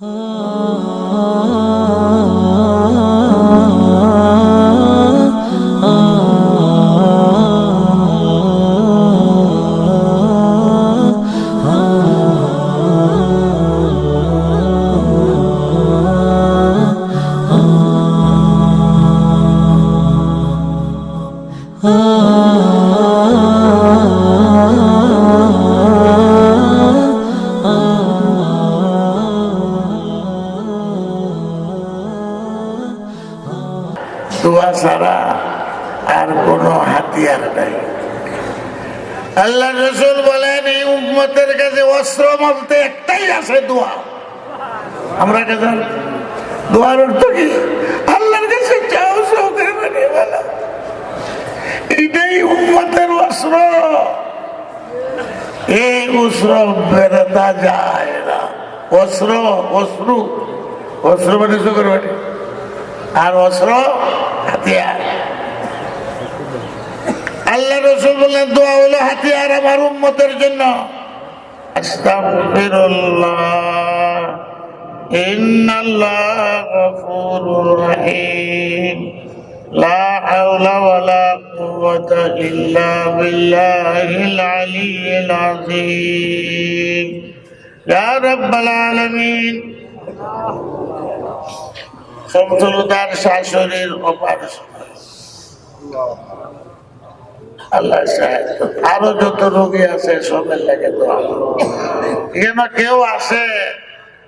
দোয়া এটাই উম্মতের অস্ত্র। এই অস্ত্র বেরোতা যায় না। অস্ত্র অশ্রু অস্ত্র মানে চোখের বাড়ি আর অস্ত্র হাতিয়ার। আল্লাহ রসুল বললেন, দোয়া হলো হাতিয়ার আমার উম্মতের জন্য। আস্তাগফিরুল্লাহ। ইন্নাল্লাহ গফুরুর রহিম। লা হাওলা ওয়ালা কুওয়াতা ইল্লা বিল্লাহিল আলিয়্যিল আযীম ইয়া রাব্বাল আলামিন সমতুলতার শাশুড়ির অপারেশন আল্লাহ। আরও যত রোগী আছে সবের লাগে তো এখানে কেউ আছে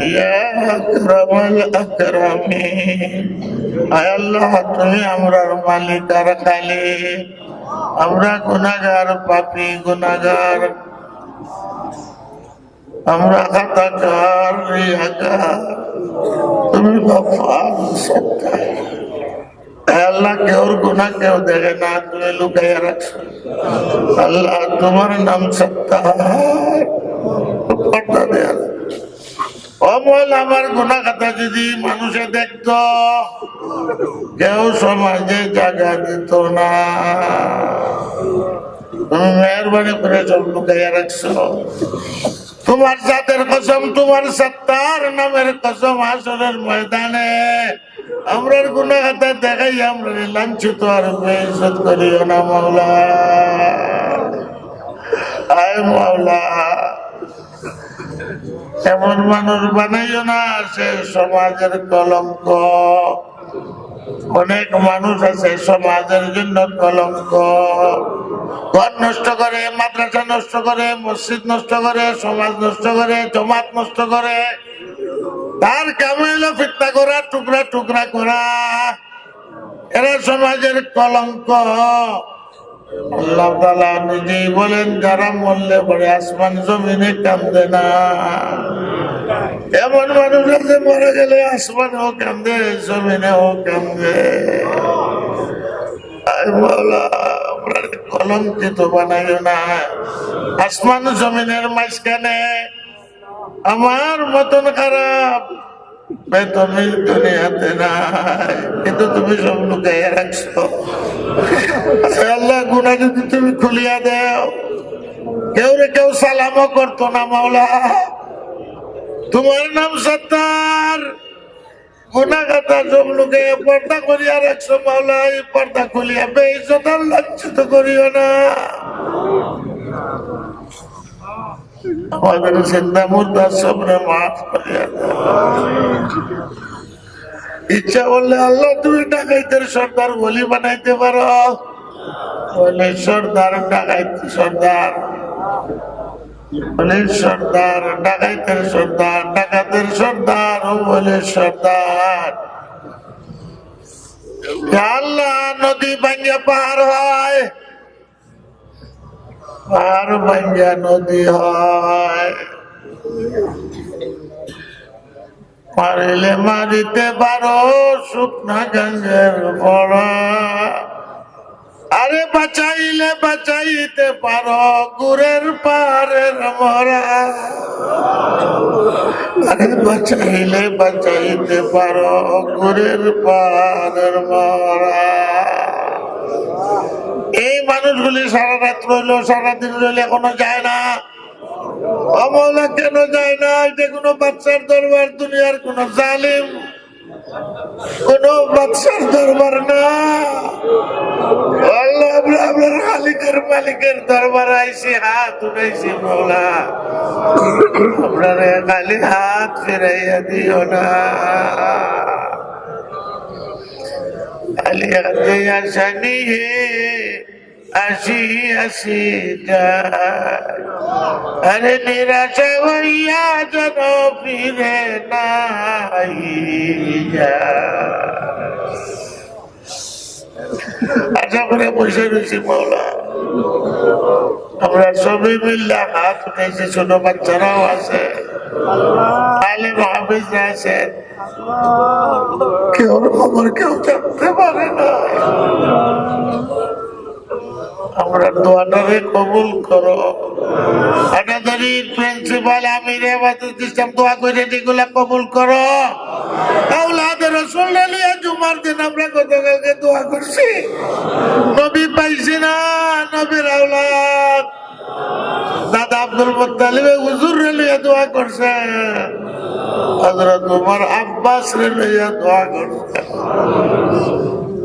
ইয়া আকরামুল আকরামিন। আয় আল্লাহ, তুমি আমরার মালিক। আর খালিক আমরা গুনাগার পাপি গুনাগার আমরা খাতাকার আল্লাহ কেউ গুণা কেউ দেখে না, তুমি লুকাইয়া রাখছো। আল্লাহ, তোমার নাম সত্তার। অমল আমার গুণা কথা যদি মানুষে দেখতো, কেউ সমাজে জায়গা দিত না। তুমি মেহরবানি করে সব লুকাইয়া রাখছো। তোমার জাতের কসম, তোমার সত্তার নামের কসম আসরের ময়দানে। আমরার গুণাগাতা দেখাই আমরা লাঞ্ছিত আর বেইজ্জত করিও না, মাওলা। আয় মাওলা। এমন মানুষ বানাইও না, সে সমাজের কলঙ্ক। অনেক মানুষ আছে সমাজের জন্য কলঙ্ক। ঘর নষ্ট করে, মাদ্রাসা নষ্ট করে, মসজিদ নষ্ট করে, সমাজ নষ্ট করে, জমাত নষ্ট করে। তার কাম ফিটনা করা, টুকরা টুকরা করা? এরা সমাজের কলঙ্ক। আল্লাহ তালা নিজেই বলেন যারা মরলে পরে আসমান জমিনে কান্দে না। এমন মানুষ আছে মরে গেলে কান্দে আয় মাওলা, আমরা কলঙ্কিত বানাইও না। আসমান জমিনের মাঝখানে আমার মতন খারাপ। বেতমিল দুনিয়াতে নাই কিন্তু তুমি সব লুকাইয়া রাখছো। আচ্ছা, আল্লাহ গুণা যদি তুমি খুলিয়া দেও কেউ রে কেউ সালামও করতো না মাওলা। তোমার নাম সত্তার। গুণাগাতা সব লোকে পর্দা করিয়া রাখছো মাওলা এই পর্দা খুলিয়া বেইজত আর লাঞ্ছিত করিও না। আমাদের চিন্তা মুদ্রা সবরে মাফ করিয়া ইচ্ছা বললে আল্লাহ তুমি ডাকাইতের সর্দার, বলি বানাইতে পারো। সর্দার, ডাকাইত সর্দার। বলে সর্দার, ডাকাইতের সর্দার, ডাকাতের সর্দার ও বলে সর্দার আল্লাহ, নদী ভাঙ্গা পাহাড় হয়। পাহাড় ভাঙ্গা নদী হয়। মারিলে মারিতে পারো, শুকনা গঙ্গের পড়া আরে বাঁচাইলে বাঁচাইতে পারো গুরের পারের মরা। আরে বাঁচাইলে বাঁচাইতে পারো গুরের পারের মরা। এই মানুষগুলি সারা রাত রইল সারাদিন রইলে, এখনও যায় না। অমলা কেন যায় না? এটা কোনো বাচ্চার দরবার, দুনিয়ার কোন জালিম। কোন বাচ্চার দরবার না। আল্লাহ আমরা আপনার মালিকের মালিকের দরবার আইসি, হাত উঠাইছি মৌলা আপনার খালি হাত ফেরাইয়া দিও না। খালি হাতে আসানি হে আসি আসি আরে নিরাশা হইয়া যেন ফিরে নাই আশা করে বসে রয়েছি মৌলা আমরা সবাই মিললে হাত উঠেছি ছোট বাচ্চারাও আছে আলে মহাবিজরা আছেন কেউ খবর কেউ জানতে পারে না আমরা দোয়াটারে কবুল করো। আটাদারির প্রিন্সিপাল আমির হেফাজত ইসলাম দোয়া করে এগুলা কবুল করো। আউলাদের রসুল লিয়া জুমার দিন আমরা গতকালকে দোয়া করছি। নবী পাইছি না, নবীর আউলাদ দাদা আব্দুল মুত্তালিবে হুজুর রে লিয়া দোয়া করছে। হযরত উমর আব্বাস রে লিয়া দোয়া করছে।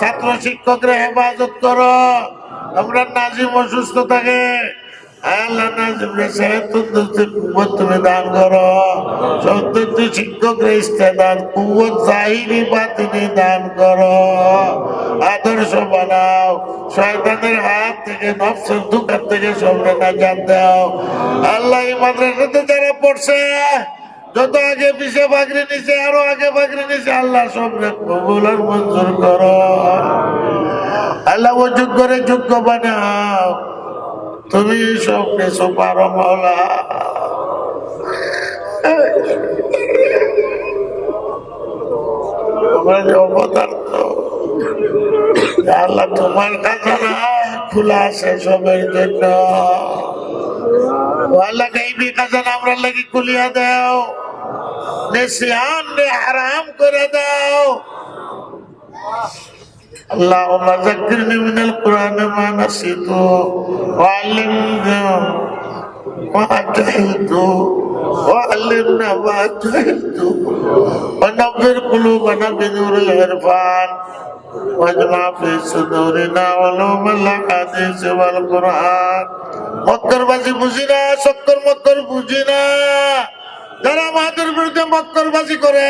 ছাত্র শিক্ষকরা হেফাজত করো। আমরা নাজিম অসুস্থ থাকে। আল্লাহ তুমি দান করো। দান করো। আদর্শ বানাও। হাত থেকে থেকে নাজাত দাও। আল্লাহ মাদ্রাসাতে যারা পড়ছে যত আগে পিছিয়ে বাগরি নিছে, আরও আগে বাগরি নিছে, আল্লাহ সবরে কবুল মঞ্জুর করো। আল্লাহ ও যোগ্যরে যোগ্য বানাও। তুমি সব কিছু পারো মাওলা আমরা যে অবতার্থ লাগি খুলিয়া দাও। নেশিয়ান রে হারাম করে দাও اللهم ذكرني من القرآن ما نسيت وعلمنا ما جهلت وعلمنا ما جهلت ونبر قلوبنا بنور العرفان واجمع في صدورنا علوم الحديث والقرآن মক্কর বাজি বুঝি না সক্কর মক্কর বুঝি না যারা আমাদের বিরুদ্ধে মক্কর বাজি করে,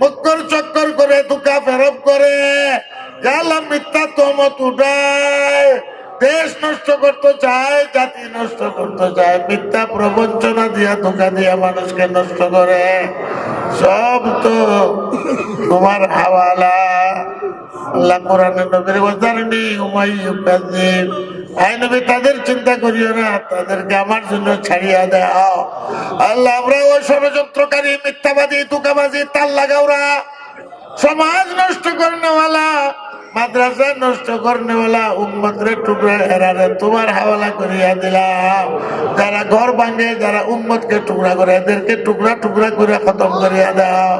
মক্কর চক্কর করে তুকা ফেরব করে গালা মিথ্যা তমত উঠায়, দেশ নষ্ট করতে চায়, জাতি নষ্ট করতে চায়, মিথ্যা প্রবঞ্চনা দিয়া, ধোকা দিয়া মানুষকে নষ্ট করে, সব তো তোমার হাওয়ালা। আল্লাহ কোরআনে নবীর ওয়াজারনি উমাইয়ু কাযিব আই তাদের চিন্তা করিও না, তাদেরকে আমার জন্য ছাড়িয়া দাও। আল্লাহ, আমরা ওই ষড়যন্ত্রকারী, মিথ্যাবাদী তুকাবাজি তাল লাগাওরা, সমাজ নষ্ট করনেওয়ালা মাদ্রাসা নষ্ট করনেওয়ালা উম্মতরে টুকরা হেরারে তোমার হাওয়ালা করিয়া দিলাম। যারা ঘর ভাঙে, যারা উম্মতকে টুকরা করে, এদেরকে টুকরা টুকরা করে খতম করিয়া দাও।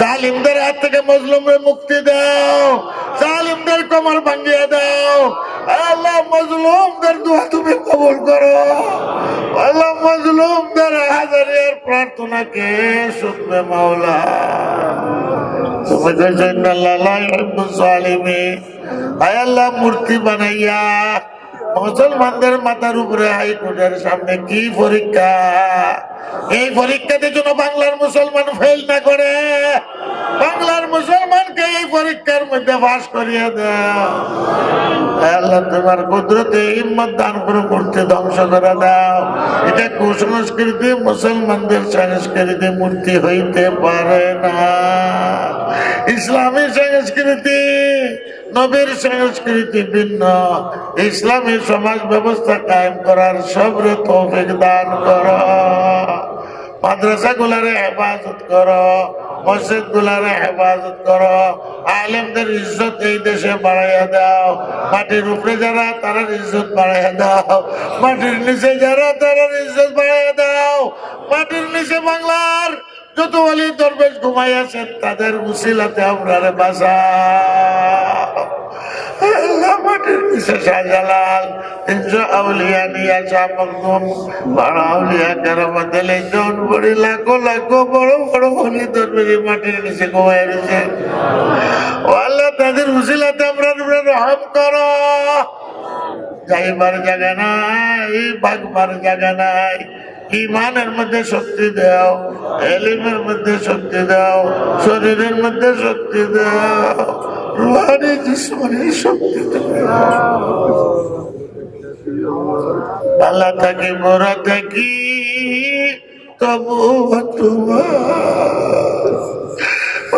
জালিমদের হাত থেকে মজলুমরে মুক্তি দাও। জালিমদের কমর ভাঙিয়া দাও। আল্লাহ মজলুমদের দোয়া তুমি কবুল করো। আল্লাহ মজলুমদের হাজারিয়ার প্রার্থনাকে শুনবে মাওলা? তুমি কইছেন আল্লাহ লা ইউহিব্বু জালিমিন আয় আল্লাহ মূর্তি বানাইয়া মুসলমানদের মাথার উপরে হাইকোর্টের সামনে কি পরীক্ষা? এই পরীক্ষাতে যেন বাংলার মুসলমান ফেল না করে, বাংলার মুসলমানকে এই পরীক্ষার মধ্যে বাস করিয়ে দাও। আল্লাহ, তোমার কুদরতে হিম্মত দান করে মূর্তি ধ্বংস করে দাও। এটা কুসংস্কৃতি, মুসলমানদের সংস্কৃতি মূর্তি হইতে পারে না। ইসলামী সংস্কৃতি নবীর সংস্কৃতি ভিন্ন। ইসলামী সমাজ ব্যবস্থা কায়েম করার সবরে তৌফিক দান কর। মাদ্রাসা গুলারে হেফাজত কর মসজিদ গুলারে হেফাজত করো। আলেমদের ইজ্জত এই দেশে বাড়াইয়া দাও। মাটির উপরে যারা, তারার ইজ্জত বাড়াইয়া দাও। মাটির নিচে যারা, তারার ইজ্জত বাড়াইয়া দাও। মাটির নিচে বাংলার যত বলি দরবেশ ঘুমাইয়াছেন, তাদের উসিলাতে আমরা বাসা আল্লাহ, তাদের উসিলাতে আমরা রহম করো। যাইবার জায়গা নাই ভাগবার জায়গা নাই। ইমানের মধ্যে শক্তি দাও, এলিমের মধ্যে শক্তি দাও, শরীরের মধ্যে শক্তি দাও। রুহানি জিসমানি শক্তি থাকি থাকি, তবু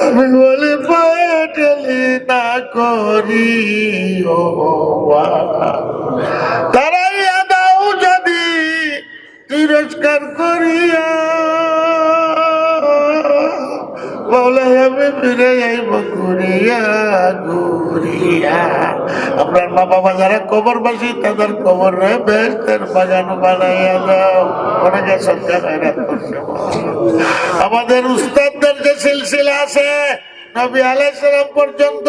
আমি বলে পাটালি না করি ও বাবা। তারাইয়া দাও যদি তিরস্কার করিয়া আপনার মা বাবা যারা কবরবাসী, তাদের কবর রে বেস্তের বাগান বানাইয়া দাও। অনেকে মেহনত আমাদের উস্তাদদের যে সিলসিলা আছে নবী আলাইসালাম পর্যন্ত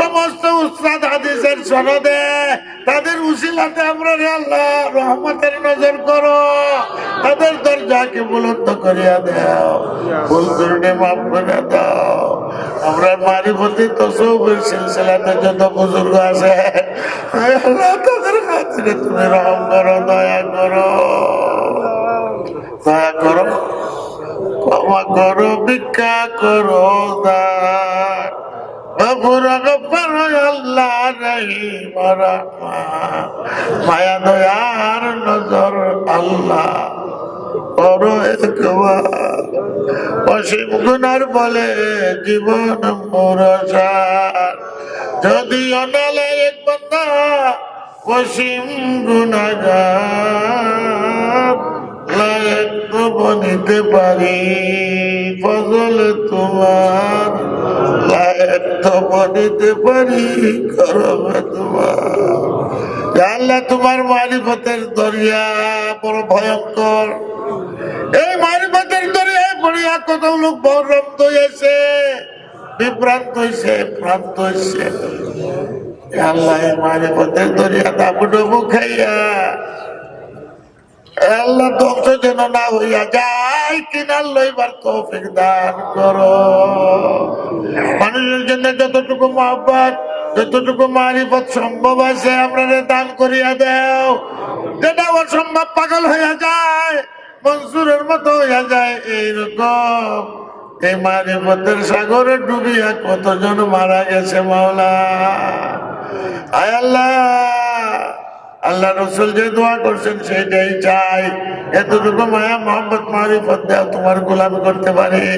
সমস্ত উস্তাদ হাদিসের সনদে তাদের উসিলাতে আমরা আল্লাহ রহমতের নজর করো। তাদের দরজাকে বুলন্দ করিয়া দাও। ভুল করলে মাফ করে দাও। আমরা মারিফতি তসবের সিলসিলাতে যত বুজুর্গ আছে আল্লাহ, তাদের খাতিরে তুমি রহম করো, দয়া করো। দয়া করো। ক্ষমা করো ভিক্ষা করো গুনার বলে জীবন মোরসার যদি অনালে এক বন্ধা অসীম লায়ক তো বনিতে পারি, ফজল তোমার লায়ক তো বনিতে পারি, করবে তোমার। আল্লাহ, তোমার মারিফতের দরিয়া বড় ভয়ঙ্কর। এই মারিফতের দরিয়ায় পড়িয়া কত লোক বহরন্ত হয়েছে বিভ্রান্ত হয়েছে ভ্রান্ত হয়েছে আল্লাহ মারিফতের দরিয়া দাবুডবু খাইয়া আল্লাহ ধ্বংস যেন না হইয়া যায়, কিনার লইবার তৌফিক দান করো। মানুষের জন্য যতটুকু মহব্বত, যতটুকু মারিফত সম্ভব আছে, আমরা দান করিয়া দেও। যেটা অসম্ভব পাগল হইয়া যায়, মনসুরের মতো হইয়া যায় এইরকম এই মারিফতের সাগরে ডুবিয়া কতজন মারা গেছে, মাওলা? আয় আল্লাহ! আল্লাহ রসুল যে দোয়া করছেন সেইটাই চাই। এতটুকু মায়া মোহাম্মদ মারিফত দেও তোমার গোলামি করতে পারি।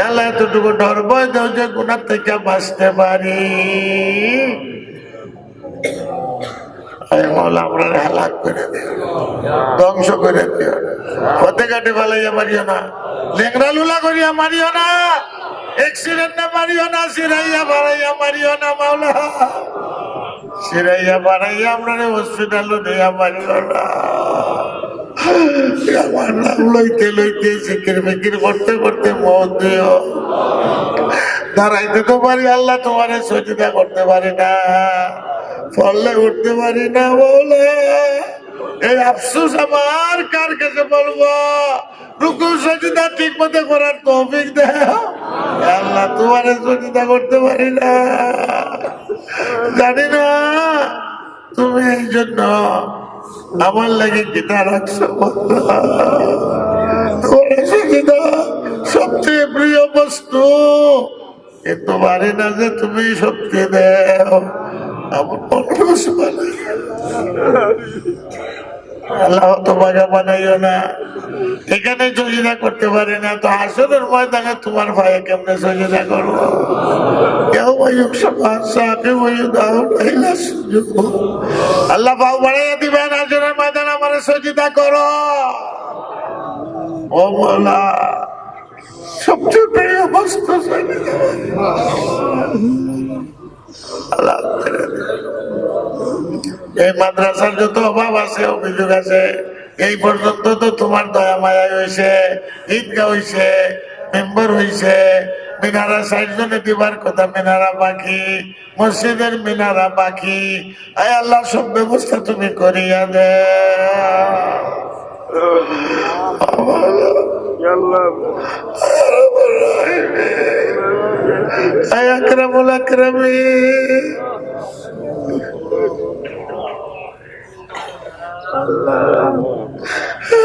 আল্লাহ, এতটুকু ডর ভয় দেও যে গুণার থেকে বাঁচতে পারি। আমরা করে দিও। ধ্বংস করে দিও ফেলাইয়া মারিও না। লেংরা লুলা করিয়া না। মারিও না। সিরাইয়া মারিও না মাওলা। সিরাইয়া বাড়াইয়া আমরা হসপিটাল নিয়ে মারিও না। লইতে করতে করতে দাঁড়াইতে তো আল্লাহ তোমার করতে পারি না। উঠতে পারি না এই আফসোস আমার কার কাছে বলব? রুকু সজিদা ঠিক মতো করার তৌফিক দেও আল্লাহ, তোমার সজিদা করতে পারি না। জানি না, তুমি এই জন্য আমার লাগে গীতা রাখছো। তোমার সজিদা সব সবচেয়ে প্রিয় বস্তু। কিন্তু পারি না যে তুমি শক্তি দেও। আমার মানুষ বানাই তো তোমাকে বানাইও না। এখানে সজিদা করতে পারি না, তো আসরের ময়দানে তোমার ভাইয়ে কেমনে সজিদা করব? কেউ সুযোগ আল্লাহ বাড়াইয়া দিবেন আমার করো। সবচেয়ে আল্লাহ। এই মাদ্রাসার যত অভাব আছে, অভিযোগ আছে, এই পর্যন্ত তো তোমার দয়া মায়া হয়েছে ঈদগাহ হয়েছে মেম্বার হয়েছে মিনারা ষাট জনে দিবার কথা, মিনারা বাকি, মসজিদের মিনারা বাকি। আয় আল্লাহ, সব ব্যবস্থা তুমি করিয়া দে। আয় আকরামুল আকরামী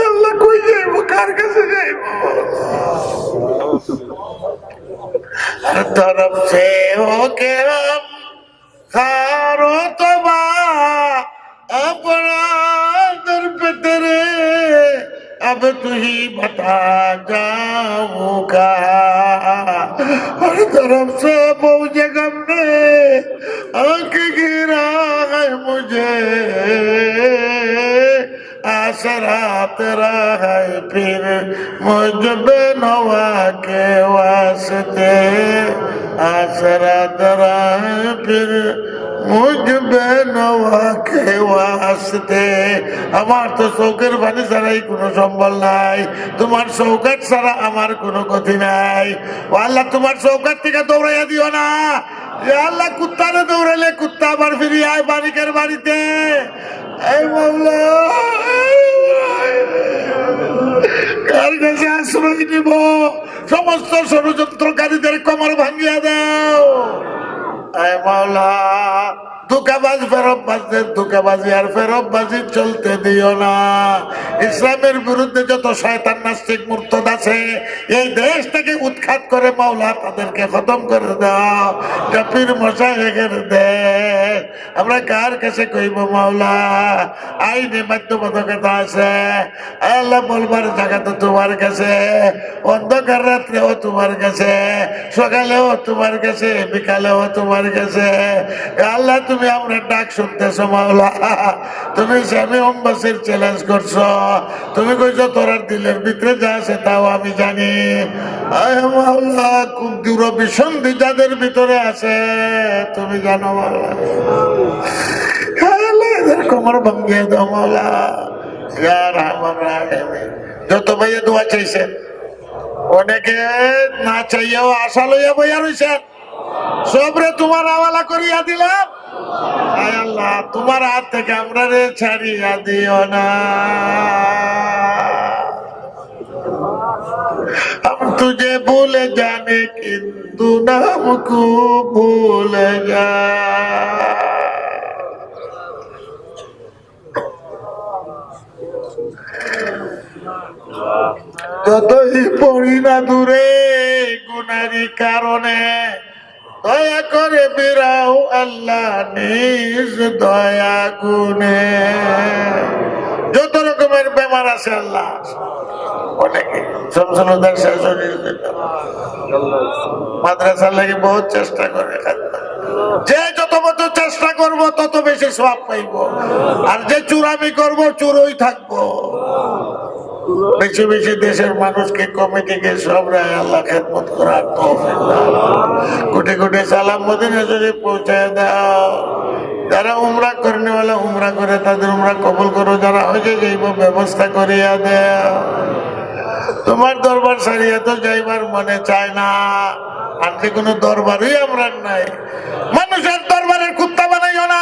আল্লাহ কই যাইব কার কাছে যাইব तरफ से हो के हम खारो तो अपना दर पे तेरे अब तू ही बता जाऊँगा। हर तरफ़ से पहुँचे गम ने आँख गिरा है मुझे। आसरा तेरा है फिर मुझ नवा के वास्ते। आसरा तेरा है फिर মুঝ নওয়া কে ওয়াস্তে। আমার তো চৌকের পানি ছাড়াই কোনো সম্বল নাই। তোমার চৌকাট ছাড়া আমার কোনো গতি নাই। ও আল্লাহ, তোমার চৌকাট থেকে দৌড়াইয়া দিও না। আল্লাহ, কুত্তারে দৌড়াইলে কুত্তা আবার ফিরিয়ে আয় বারিকের বাড়িতে। এই মামলা, কার কাছে আশ্রয় নিব? সমস্ত ষড়যন্ত্রকারীদের কমর ভাঙিয়া দাও। আয় মাওলা ধোকাবাজ ফেরববাজদের ধোকাবাজি, আর ফেরববাজি চলতে দিও না। ইসলামের বিরুদ্ধে যত শয়তান, নাস্তিক, মুর্তদ আছে, এই দেশ থেকে উৎখাত করে মাওলা তাদেরকে খতম করে দাও। জাপির রেখে দেশ। আমরা কার কাছে কইব মাওলা? আইনে বাধ্যবাধকতা আছে। আল্লাহ বলবার জায়গা তো তোমার কাছে। অন্ধকার রাত্রেও তোমার কাছে। সকালেও তোমার কাছে, বিকালেও তোমার কাছে। আল্লাহ, তুমি আমরা ডাক শুনতেছ মাওলা। তুমি স্বামী অম্বাসের চ্যালেঞ্জ করছ। তুমি কইছো, তোরার দিলের ভিতরে যা আছে তাও আমি জানি। মাওলা খুব দূর বিসন্ধি যাদের ভিতরে আছে, তুমি জানো মাওলা। কোমর ভাঙ্গিয়ে দাও মাওলা ইয়া রহমান রাহিম যত ভাইয়া দোয়া চাইছেন অনেকে না চাইয়াও আশা লইয়া বইয়া রইছেন সবরে তোমার আওয়ালা করিয়া দিলাম আয় আল্লাহ তোমার হাত থেকে আমরা রে ছাড়িয়া দিও না हम तुझे भूल जाने किंतु नाम को भूल जा যতই পড়ি না দূরে গুনারি কারণে দয়া করে বেরাও আল্লাহ নিজ দয়া গুনে যত রকমের বেমার আছে আল্লাহ। মাদ্রাসার লাগে বহুত চেষ্টা করে যে যত বছর চেষ্টা করব, তত বেশি সব পাইব। আর যে চুরামি করব, চুরই থাকব। বেশি বেশি দেশের মানুষকে কমিটিকে সব রায় আল্লাহ খেদমত করার। কোটি কোটি সালাম মদিনা শরীফ পৌঁছায় দাও। যারা উমরা করনে উমরা করে, তাদের উমরা কবল করো। যারা হয়ে যাইব, ব্যবস্থা করিয়া দেও। তোমার দরবার সারিয়ে তো যাইবার মনে চায় না। আর যে কোনো দরবারই আমরা নাই। মানুষের দরবারের কুত্তা বানাইও না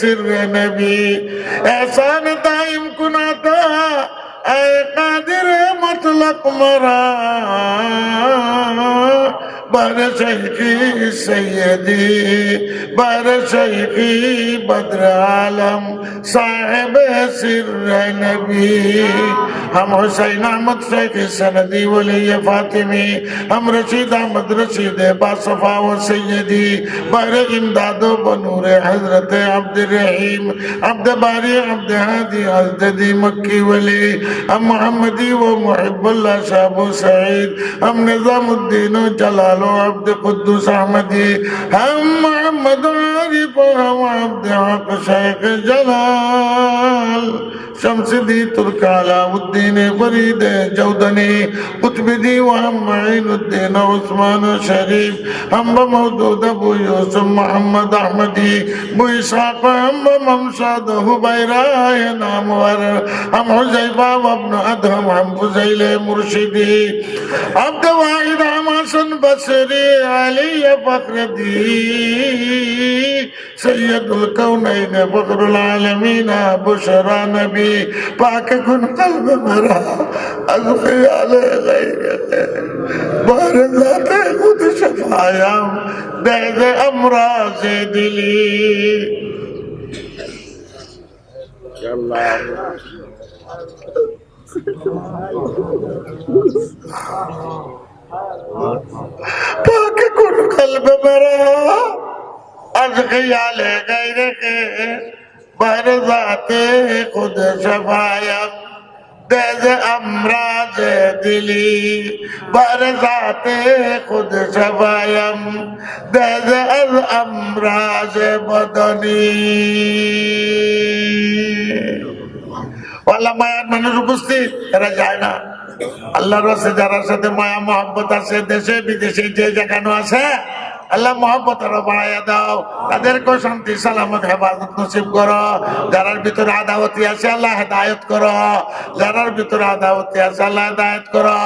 سر نبی احسان دائم کن عطا اے قادر مطلق مرا بر شیخی سیدی بر شیخی بدر عالم صاحب سر نبی ہم حسین احمد شیخ سندی ولی فاطمی ہم رشید احمد رشید باصفا و سیدی بر امداد و بنور حضرت عبد الرحیم عبد باری عبد حادی حضرت دی مکی ولی ہم محمدی و محب اللہ شاہ سعید ہم نظام الدین و جلال هو عبد قدوس أحمدي هم محمد عارف هو عبد حق شيخ الجلال شمس دي ترك علاء الدين فريد جودني قطب دي وهم معين الدين عثمان شريف هم مودود أبو يوسف محمد أحمدي أبو إسحاق هم ممشاد هبيرا ينام ور هم حزيفة وابن أدهم هم فزيل مرشدي عبد واحد هم حسن بصری علی فخر دی سید الکونین فخر العالمین بشرا نبی پاک کن قلب مرا از خیال غیر بار ذات خود شفایم دید امراض دلی তাকে কোন কালবে মেরা আজকে আলে গাই রেখে বাইরে যাতে খুদে সেবায়াম দেজ আমরা যে দিলি। বাইরে যাতে খুদে সেবায়াম দেজ আমরা যে বদনী ওলা মায়ার মানুষ উপস্থিত, এরা যায় না। আল্লাহর আছে যারা সাথে মায়া, মহব্বত আছে, দেশে, বিদেশে যে যেখানে আছে, আল্লাহ মহব্বত আরও বাড়াইয়া দাও। তাদেরকেও শান্তি, সালামত, হেফাজত নসিব করো। যারার ভিতরে আদাওতি আছে, আল্লাহ হেদায়ত করো। যারার ভিতরে আদাওতি আছে, আল্লাহ হেদায়ত করো।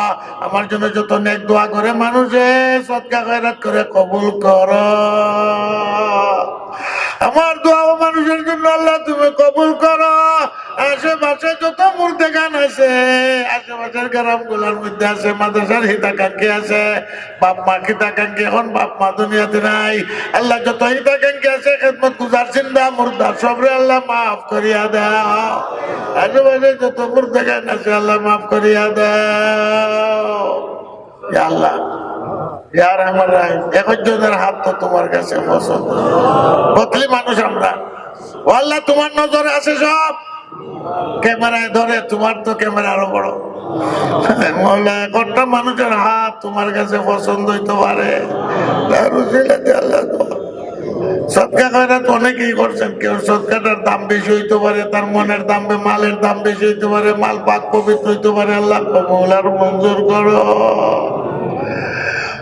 আমার জন্য যত নেক দোয়া করে মানুষে সৎকা করে কবুল করো। আমার দোয়া মানুষের জন্য আল্লাহ তুমি কবুল করো। আশেপাশে যত মূর্তি গান আছে, আশেপাশের গ্রামগুলার মধ্যে আছে, মাদ্রাসার হিতাকাঙ্ক্ষী আছে, বাপ মা হিতাকাঙ্ক্ষী, এখন বাপ মা দুনিয়াতে নাই। আল্লাহ যত হিতাকাঙ্ক্ষী আছে, খেদমত গুজার চিন্তা মুর্দা সবরে আল্লাহ মাফ করিয়া দাও। আশেপাশে যত মূর্তি গান আছে, আল্লাহ মাফ করিয়া ইয়া আল্লাহ। ইয়ার হাত তো তোমার কাছে পছন্দ। মানুষ আমরা। তোমার নজরে আছে সব। ক্যামেরায় ধরে, তোমার তো ক্যামেরা বড়। মানুষের হাত তোমার কাছে পছন্দ হইতে পারে। সৎকা কয়রা তো অনেকেই করছেন। কেউ সৎকাটার দাম বেশি হইতে পারে, তার মনের দাম, মালের দাম বেশি হইতে পারে, মাল পাক পবিত্র হইতে পারে। আল্লাহ কবুল মঞ্জুর করো।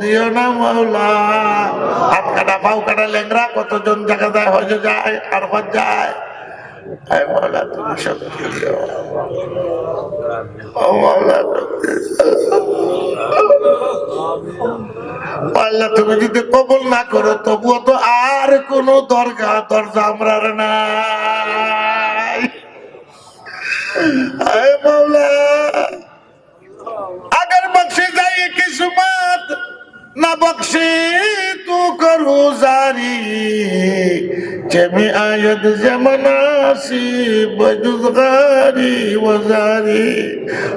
দিও না মৌলা। কাটা কতজন তুমি পাল্লা তুমি যদি কবল না করো, তবুও তো আর কোন দরগা, দরজা আমরা না আগের বক্সে যাই কিছু মা না বক্সি তু করু জারি চেমি जारी जमे आयत ওজারি। ওয়াজারি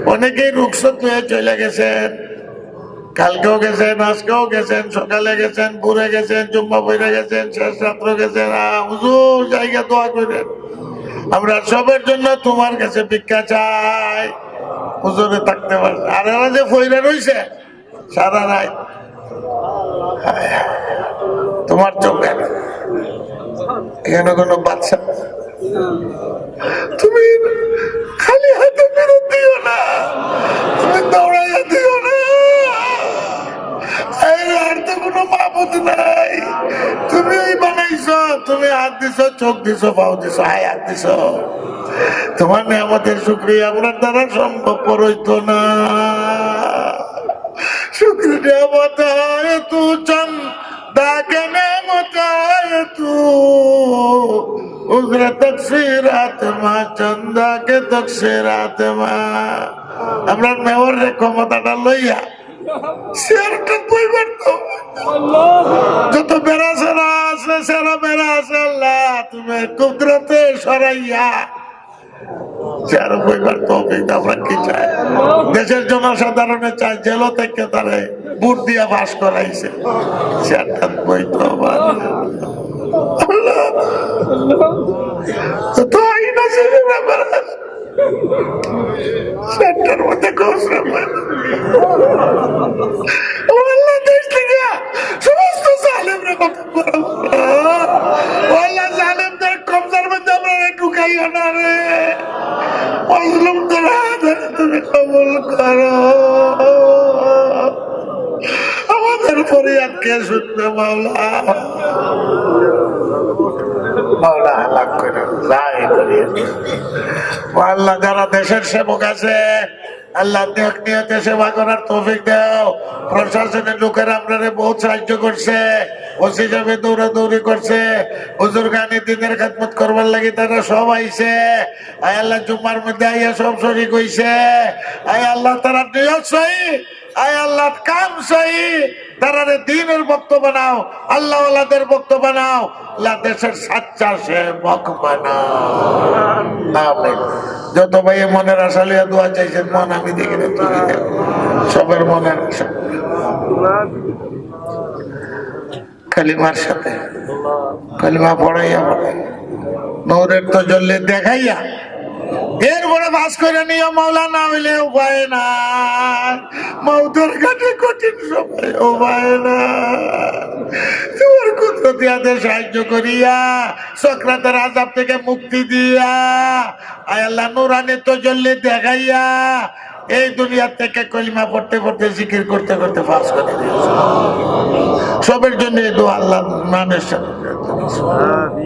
অনেকেই রুখসত হয়ে চলে গেছেন। কালকেও গেছেন, আজকেও গেছেন, সকালে গেছেন ঘুরে গেছেন, জুম্মা বইরে গেছেন, শেষ রাত্র গেছেন। হুজুর, জায়গা দোয়া করেন। আমরা সবের জন্য তোমার কাছে ভিক্ষা চাই। হুজুরে থাকতে পারছে। আর এরা যে ফইরে রইছে, সারা রায় তোমার চোখে? না। এখানে কোনো বাচ্চা? তুমি খালি হাতে ফেরত দিও না। তুমি দৌড়াইয়া দিও না। আর তো কোনো মাবুদ নাই। তুমি এই বানাইছ, তুমি হাত দিছ, চোখ দিছ, পাও দিছ হাত দিছ। তোমার নিয়ামতের শুক্রিয়া, আপনার দ্বারা সম্ভব হইতো না। শুক্রিয়া বতায় তু চন্দ দাকে নেমতায় তু। উগ্র তকসিরাত মা চন্দাকে তকসিরাত মা। আমরা মেয়রের ক্ষমতাটা লইয়া শেয়ারটা বই করতাম? যত বেড়া সেরা আছে সেরা বেড়া আছে আল্লাহ তুমি কুদরতে সরাইয়া চেয়ার বইবার তৌফিক আমরা কি চাই দেশের জনসাধারণের চাই জেল থেকে তারে বুট দিয়া বাস করাইছে। চেয়ারটা বই তো আবার আল্লাহ। তো আইন আছে যে ব্যাপার আছে। চেয়ারটার মধ্যে কোষ আল্লাহ, দেশ থেকে সমস্ত জালেমরা খতম করো আল্লাহ জালেমদের কবজার মধ্যে ঢুকাইও না রে। মজলুম তোরা তুমি কবুল করো। আমাদের ফরিয়াদ কে শুনবে মাওলা? করে আল্লাহ যারা দেশের সেবক আছে আল্লাহ দেখ নিয়তে সেবা করার তফিক দাও। প্রশাসনের লোকেরা আপনারে বহুত সাহায্য করছে, ওসি হিসাবে দৌড়াদৌড়ি করছে, হুজুর গানি দিনের খেদমত করবার লাগি তারা সব আইছে। আয় আল্লাহ জুম্মার মধ্যে আইয়া সব শরিক হইছে। আয় আল্লাহ তারা নিয়ত সহি। কাম দিনের আল্লাহ আল্লাহদের সাচ্চা সে। যত ভাই মনের আশা লিয়া দোয়া চাইছেন, মন আমি দেখি তুমি সবের মনের আশা। কালিমার সাথে, কালিমা পড়াইয়া পড়াই নৌরের তো জল্লে দেখাইয়া এরপরে বাস করে নিও, মাওলা, না হইলে উপায় না মৌতের কাছে কঠিন সময়, উপায় না তোমার কুদরতি হাতে সাহায্য করিয়া, সক্রাতের আজাব থেকে মুক্তি দিয়া। আয় আল্লাহ, নুরানি তো জল্লে দেখাইয়া, এই দুনিয়ার থেকে কলিমা পড়তে পড়তে, জিকির করতে করতে ফাঁস করে দিয়েছে সবের জন্য এই দোয়া আল্লাহ নামের সাথে।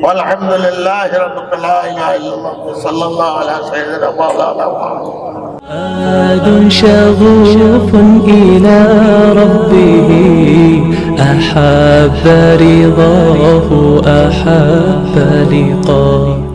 والحمد لله رب العالمين صلى الله على سيدنا مولانا محمد. عاد شغوف إلى ربه أحب رضاه أحب لقاه